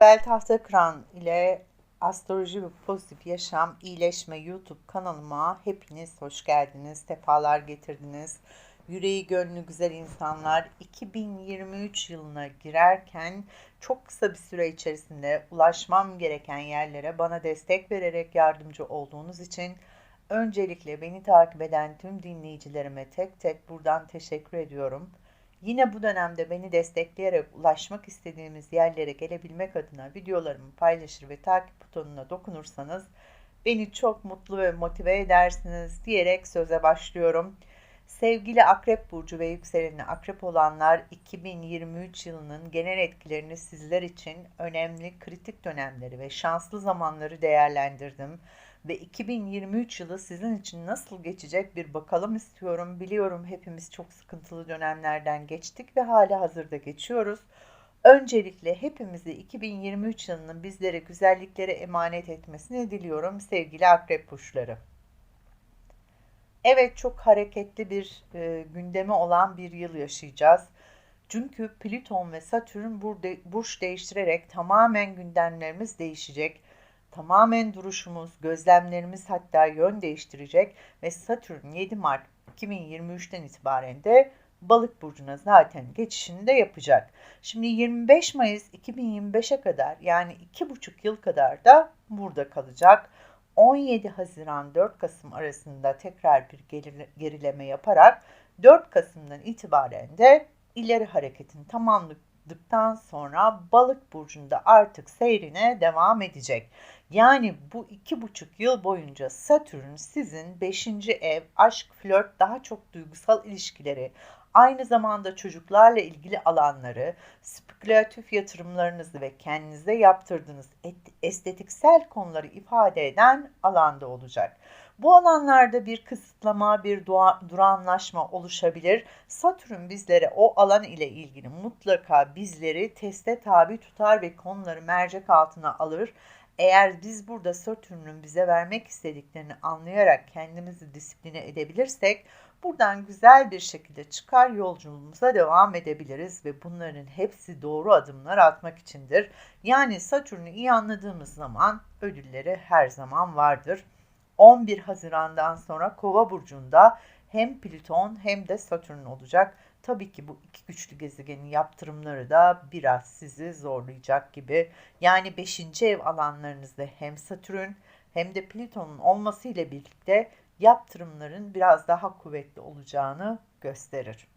Bel Tahta Kıran ile Astroloji ve Pozitif Yaşam İyileşme YouTube kanalıma hepiniz hoş geldiniz, sefalar getirdiniz. Yüreği gönlü güzel insanlar 2023 yılına girerken çok kısa bir süre içerisinde ulaşmam gereken yerlere bana destek vererek yardımcı olduğunuz için öncelikle beni takip eden tüm dinleyicilerime tek tek buradan teşekkür ediyorum. Yine bu dönemde beni destekleyerek ulaşmak istediğimiz yerlere gelebilmek adına videolarımı paylaşır ve takip butonuna dokunursanız beni çok mutlu ve motive edersiniz diyerek söze başlıyorum. Sevgili Akrep Burcu ve yükselenine Akrep olanlar 2023 yılının genel etkilerini sizler için önemli kritik dönemleri ve şanslı zamanları değerlendirdim ve 2023 yılı sizin için nasıl geçecek bir bakalım istiyorum. Biliyorum hepimiz çok sıkıntılı dönemlerden geçtik ve hala hazırda geçiyoruz. Öncelikle hepimizi 2023 yılının bizlere güzelliklere emanet etmesini diliyorum sevgili akrep burçları. Evet çok hareketli bir e, gündemi olan bir yıl yaşayacağız. Çünkü Plüton ve Satürn burç değiştirerek tamamen gündemlerimiz değişecek tamamen duruşumuz, gözlemlerimiz hatta yön değiştirecek ve Satürn 7 Mart 2023'ten itibaren de Balık burcuna zaten geçişini de yapacak. Şimdi 25 Mayıs 2025'e kadar yani 2,5 yıl kadar da burada kalacak. 17 Haziran 4 Kasım arasında tekrar bir gerileme yaparak 4 Kasım'dan itibaren de ileri hareketin tamamladıktan sonra Balık burcunda artık seyrine devam edecek. Yani bu iki buçuk yıl boyunca Satürn sizin beşinci ev, aşk, flört, daha çok duygusal ilişkileri, aynı zamanda çocuklarla ilgili alanları, spekülatif yatırımlarınızı ve kendinize yaptırdığınız estetiksel konuları ifade eden alanda olacak. Bu alanlarda bir kısıtlama, bir duranlaşma oluşabilir. Satürn bizlere o alan ile ilgili mutlaka bizleri teste tabi tutar ve konuları mercek altına alır eğer biz burada Satürn'ün bize vermek istediklerini anlayarak kendimizi disipline edebilirsek buradan güzel bir şekilde çıkar yolculuğumuza devam edebiliriz ve bunların hepsi doğru adımlar atmak içindir. Yani Satürn'ü iyi anladığımız zaman ödülleri her zaman vardır. 11 Haziran'dan sonra Kova burcunda hem Plüton hem de Satürn olacak. Tabii ki bu iki güçlü gezegenin yaptırımları da biraz sizi zorlayacak gibi. Yani 5. ev alanlarınızda hem Satürn hem de Plüton'un olmasıyla birlikte yaptırımların biraz daha kuvvetli olacağını gösterir.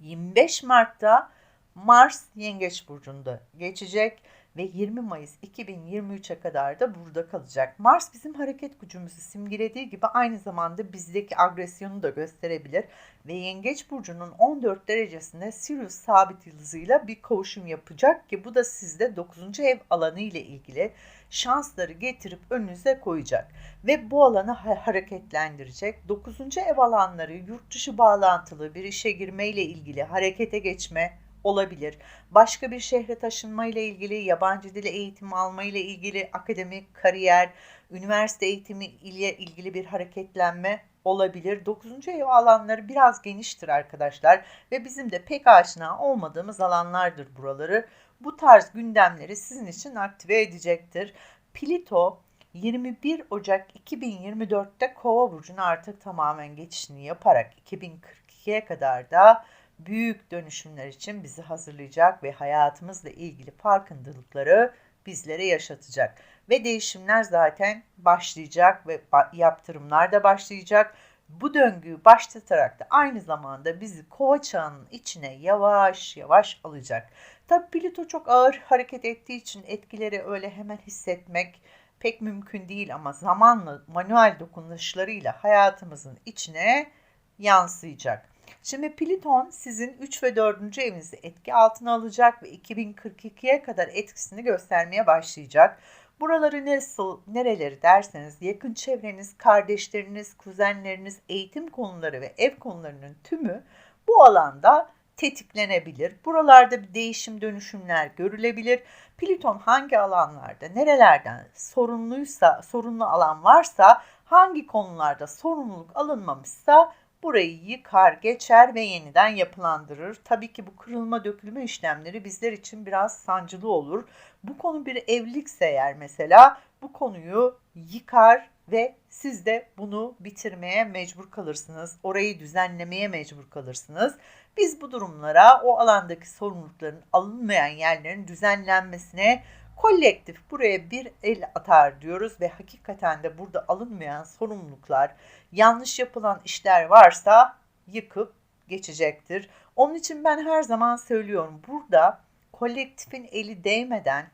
25 Mart'ta Mars Yengeç burcunda geçecek ve 20 Mayıs 2023'e kadar da burada kalacak. Mars bizim hareket gücümüzü simgelediği gibi aynı zamanda bizdeki agresyonu da gösterebilir ve Yengeç burcunun 14 derecesinde Sirius sabit yıldızıyla bir kavuşum yapacak ki bu da sizde 9. ev alanı ile ilgili şansları getirip önünüze koyacak ve bu alanı hareketlendirecek. 9. ev alanları yurt dışı bağlantılı bir işe girme ile ilgili harekete geçme, olabilir. Başka bir şehre taşınma ile ilgili, yabancı dil eğitimi alma ile ilgili akademik kariyer, üniversite eğitimi ile ilgili bir hareketlenme olabilir. 9. ev alanları biraz geniştir arkadaşlar ve bizim de pek aşina olmadığımız alanlardır buraları. Bu tarz gündemleri sizin için aktive edecektir. Plito 21 Ocak 2024'te Kova burcuna artık tamamen geçişini yaparak 2042'ye kadar da büyük dönüşümler için bizi hazırlayacak ve hayatımızla ilgili farkındalıkları bizlere yaşatacak. Ve değişimler zaten başlayacak ve yaptırımlar da başlayacak. Bu döngüyü başlatarak da aynı zamanda bizi kova çağının içine yavaş yavaş alacak. Tabi Plüto çok ağır hareket ettiği için etkileri öyle hemen hissetmek pek mümkün değil ama zamanla manuel dokunuşlarıyla hayatımızın içine yansıyacak. Şimdi Plüton sizin 3 ve 4. evinizi etki altına alacak ve 2042'ye kadar etkisini göstermeye başlayacak. Buraları nasıl, nereleri derseniz yakın çevreniz, kardeşleriniz, kuzenleriniz, eğitim konuları ve ev konularının tümü bu alanda tetiklenebilir. Buralarda bir değişim dönüşümler görülebilir. Plüton hangi alanlarda, nerelerden sorumluysa, sorunlu alan varsa, hangi konularda sorumluluk alınmamışsa burayı yıkar, geçer ve yeniden yapılandırır. Tabii ki bu kırılma dökülme işlemleri bizler için biraz sancılı olur. Bu konu bir evlilikse eğer mesela bu konuyu yıkar ve siz de bunu bitirmeye mecbur kalırsınız. Orayı düzenlemeye mecbur kalırsınız. Biz bu durumlara o alandaki sorumlulukların alınmayan yerlerin düzenlenmesine kolektif buraya bir el atar diyoruz ve hakikaten de burada alınmayan sorumluluklar, yanlış yapılan işler varsa yıkıp geçecektir. Onun için ben her zaman söylüyorum burada kolektifin eli değmeden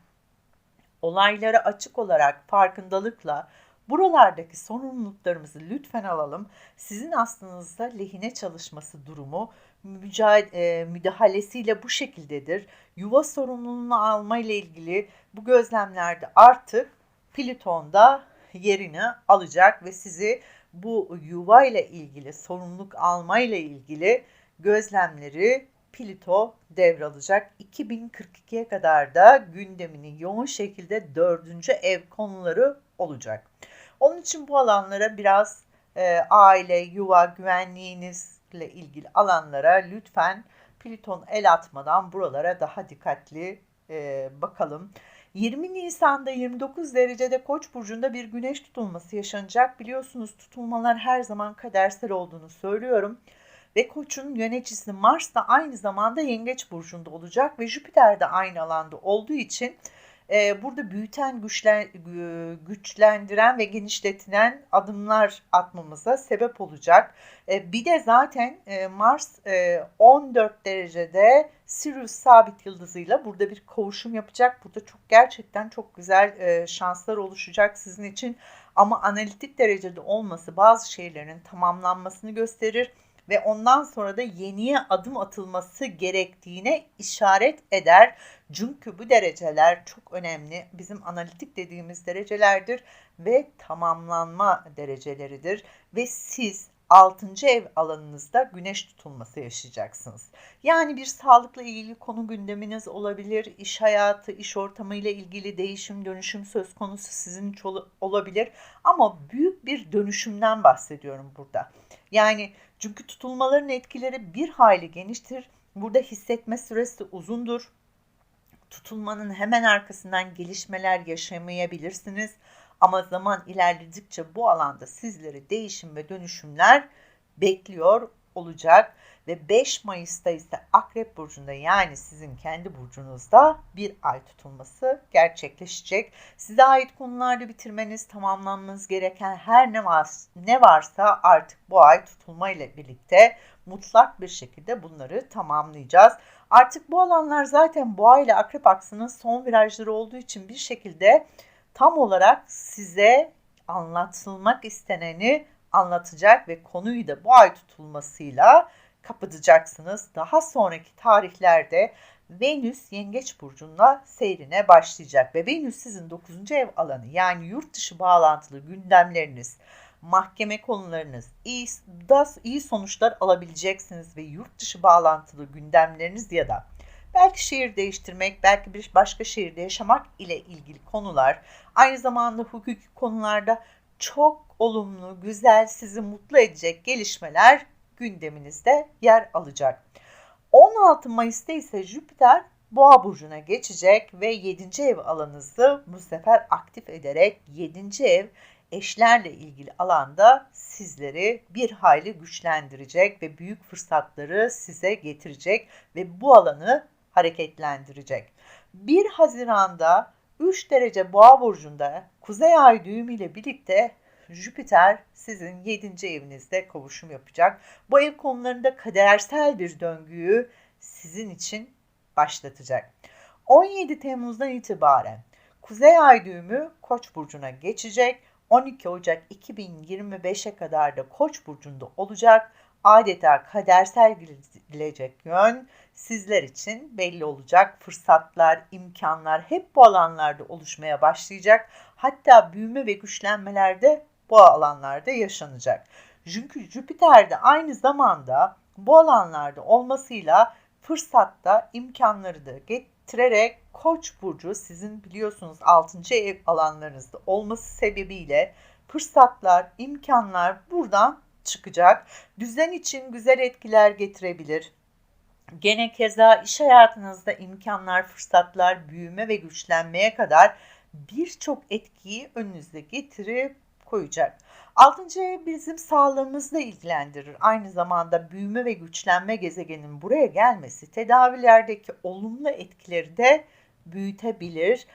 olaylara açık olarak farkındalıkla buralardaki sorumluluklarımızı lütfen alalım. Sizin aslınızda lehine çalışması durumu mücadele, müdahalesiyle bu şekildedir. Yuva sorumluluğunu alma ile ilgili bu gözlemlerde artık Plüton'da yerini alacak ve sizi bu yuva ile ilgili sorumluluk alma ile ilgili gözlemleri Plüto devralacak. 2042'ye kadar da gündeminin yoğun şekilde dördüncü ev konuları olacak. Onun için bu alanlara biraz e, aile, yuva, güvenliğinizle ilgili alanlara lütfen Plüton el atmadan buralara daha dikkatli e, bakalım. 20 Nisan'da 29 derecede Koç burcunda bir güneş tutulması yaşanacak. Biliyorsunuz tutulmalar her zaman kadersel olduğunu söylüyorum. Ve Koç'un yöneticisi Mars da aynı zamanda Yengeç burcunda olacak ve Jüpiter de aynı alanda olduğu için burada büyüten, güçlen, güçlendiren ve genişletilen adımlar atmamıza sebep olacak. E, bir de zaten e, Mars e, 14 derecede Sirius sabit yıldızıyla burada bir kavuşum yapacak. Burada çok gerçekten çok güzel e, şanslar oluşacak sizin için. Ama analitik derecede olması bazı şeylerin tamamlanmasını gösterir ve ondan sonra da yeniye adım atılması gerektiğine işaret eder. Çünkü bu dereceler çok önemli. Bizim analitik dediğimiz derecelerdir ve tamamlanma dereceleridir ve siz 6. ev alanınızda güneş tutulması yaşayacaksınız. Yani bir sağlıkla ilgili konu gündeminiz olabilir, iş hayatı, iş ortamı ile ilgili değişim, dönüşüm söz konusu sizin olabilir ama büyük bir dönüşümden bahsediyorum burada. Yani çünkü tutulmaların etkileri bir hayli geniştir. Burada hissetme süresi uzundur. Tutulmanın hemen arkasından gelişmeler yaşamayabilirsiniz. Ama zaman ilerledikçe bu alanda sizleri değişim ve dönüşümler bekliyor olacak ve 5 Mayıs'ta ise Akrep Burcu'nda yani sizin kendi burcunuzda bir ay tutulması gerçekleşecek. Size ait konularda bitirmeniz, tamamlanmanız gereken her ne, var, ne varsa artık bu ay tutulma ile birlikte mutlak bir şekilde bunları tamamlayacağız. Artık bu alanlar zaten boğa ile akrep aksının son virajları olduğu için bir şekilde tam olarak size anlatılmak isteneni anlatacak ve konuyu da bu ay tutulmasıyla kapatacaksınız. Daha sonraki tarihlerde Venüs Yengeç burcunda seyrine başlayacak ve Venüs sizin 9. ev alanı yani yurt dışı bağlantılı gündemleriniz, mahkeme konularınız, iyi, da, iyi sonuçlar alabileceksiniz ve yurt dışı bağlantılı gündemleriniz ya da belki şehir değiştirmek, belki bir başka şehirde yaşamak ile ilgili konular, aynı zamanda hukuki konularda çok olumlu, güzel, sizi mutlu edecek gelişmeler gündeminizde yer alacak. 16 Mayıs'ta ise Jüpiter Boğa burcuna geçecek ve 7. ev alanınızı bu sefer aktif ederek 7. ev eşlerle ilgili alanda sizleri bir hayli güçlendirecek ve büyük fırsatları size getirecek ve bu alanı hareketlendirecek. 1 Haziran'da 3 derece boğa burcunda kuzey ay düğümü ile birlikte Jüpiter sizin 7. evinizde kavuşum yapacak. Bu ev konularında kadersel bir döngüyü sizin için başlatacak. 17 Temmuz'dan itibaren Kuzey Ay düğümü Koç burcuna geçecek. 12 Ocak 2025'e kadar da Koç burcunda olacak. Adeta kadersel gelecek yön sizler için belli olacak. Fırsatlar, imkanlar hep bu alanlarda oluşmaya başlayacak. Hatta büyüme ve güçlenmelerde bu alanlarda yaşanacak. Çünkü Jüpiter de aynı zamanda bu alanlarda olmasıyla fırsatta imkanları da getirerek Koç burcu sizin biliyorsunuz 6. ev alanlarınızda olması sebebiyle fırsatlar, imkanlar buradan çıkacak. Düzen için güzel etkiler getirebilir. Gene keza iş hayatınızda imkanlar, fırsatlar, büyüme ve güçlenmeye kadar birçok etkiyi önünüze getirip koyacak. Altıncı ev bizim sağlığımızla ilgilendirir. Aynı zamanda büyüme ve güçlenme gezegenin buraya gelmesi tedavilerdeki olumlu etkileri de büyütebilir.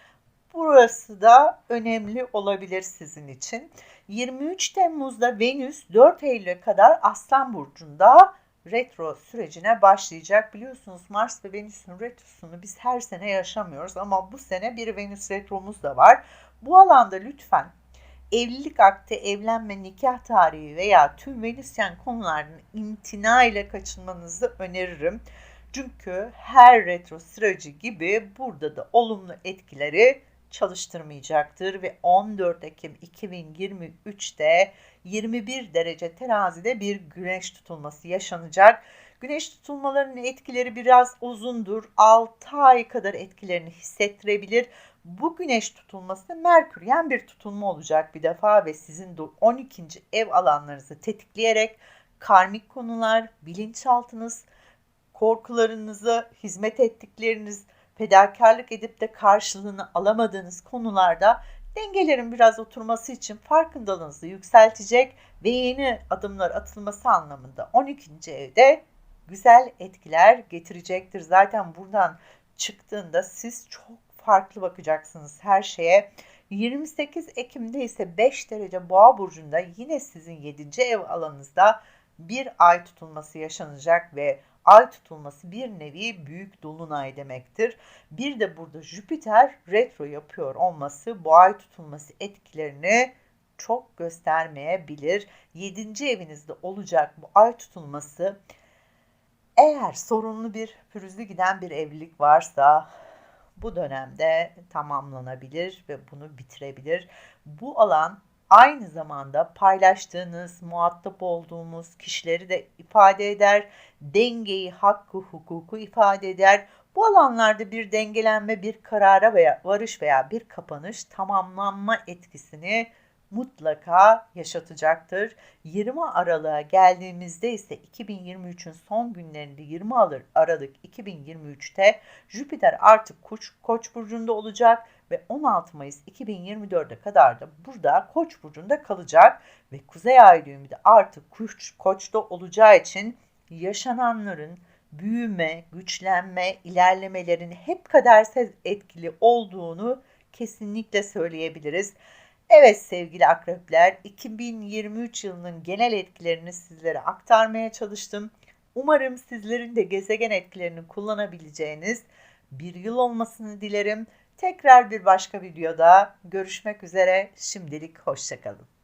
Burası da önemli olabilir sizin için. 23 Temmuz'da Venüs 4 Eylül'e kadar Aslan Burcu'nda retro sürecine başlayacak. Biliyorsunuz Mars ve Venüs'ün retrosunu biz her sene yaşamıyoruz ama bu sene bir Venüs retromuz da var. Bu alanda lütfen evlilik akti, evlenme, nikah tarihi veya tüm Venüsyen konularının imtina ile kaçınmanızı öneririm. Çünkü her retro süreci gibi burada da olumlu etkileri çalıştırmayacaktır ve 14 Ekim 2023'te 21 derece terazide bir güneş tutulması yaşanacak. Güneş tutulmalarının etkileri biraz uzundur. 6 ay kadar etkilerini hissettirebilir. Bu güneş tutulması Merküryen bir tutulma olacak bir defa ve sizin 12. ev alanlarınızı tetikleyerek karmik konular, bilinçaltınız, korkularınızı, hizmet ettikleriniz, fedakarlık edip de karşılığını alamadığınız konularda dengelerin biraz oturması için farkındalığınızı yükseltecek ve yeni adımlar atılması anlamında 12. evde güzel etkiler getirecektir. Zaten buradan çıktığında siz çok farklı bakacaksınız her şeye. 28 Ekim'de ise 5 derece boğa burcunda yine sizin 7. ev alanınızda bir ay tutulması yaşanacak ve ay tutulması bir nevi büyük dolunay demektir. Bir de burada Jüpiter retro yapıyor olması bu ay tutulması etkilerini çok göstermeyebilir. 7. evinizde olacak bu ay tutulması eğer sorunlu bir pürüzlü giden bir evlilik varsa bu dönemde tamamlanabilir ve bunu bitirebilir. Bu alan aynı zamanda paylaştığınız, muhatap olduğumuz kişileri de ifade eder. Dengeyi, hakkı, hukuku ifade eder. Bu alanlarda bir dengelenme, bir karara veya varış veya bir kapanış tamamlanma etkisini mutlaka yaşatacaktır. 20 Aralık'a geldiğimizde ise 2023'ün son günlerinde 20 Aralık 2023'te Jüpiter artık Koç, Koç burcunda olacak ve 16 Mayıs 2024'e kadar da burada Koç burcunda kalacak ve Kuzey Ay düğümü de artık Koç, Koç'ta olacağı için yaşananların büyüme, güçlenme, ilerlemelerin hep kadersel etkili olduğunu kesinlikle söyleyebiliriz. Evet sevgili akrepler 2023 yılının genel etkilerini sizlere aktarmaya çalıştım. Umarım sizlerin de gezegen etkilerini kullanabileceğiniz bir yıl olmasını dilerim. Tekrar bir başka videoda görüşmek üzere. Şimdilik hoşçakalın.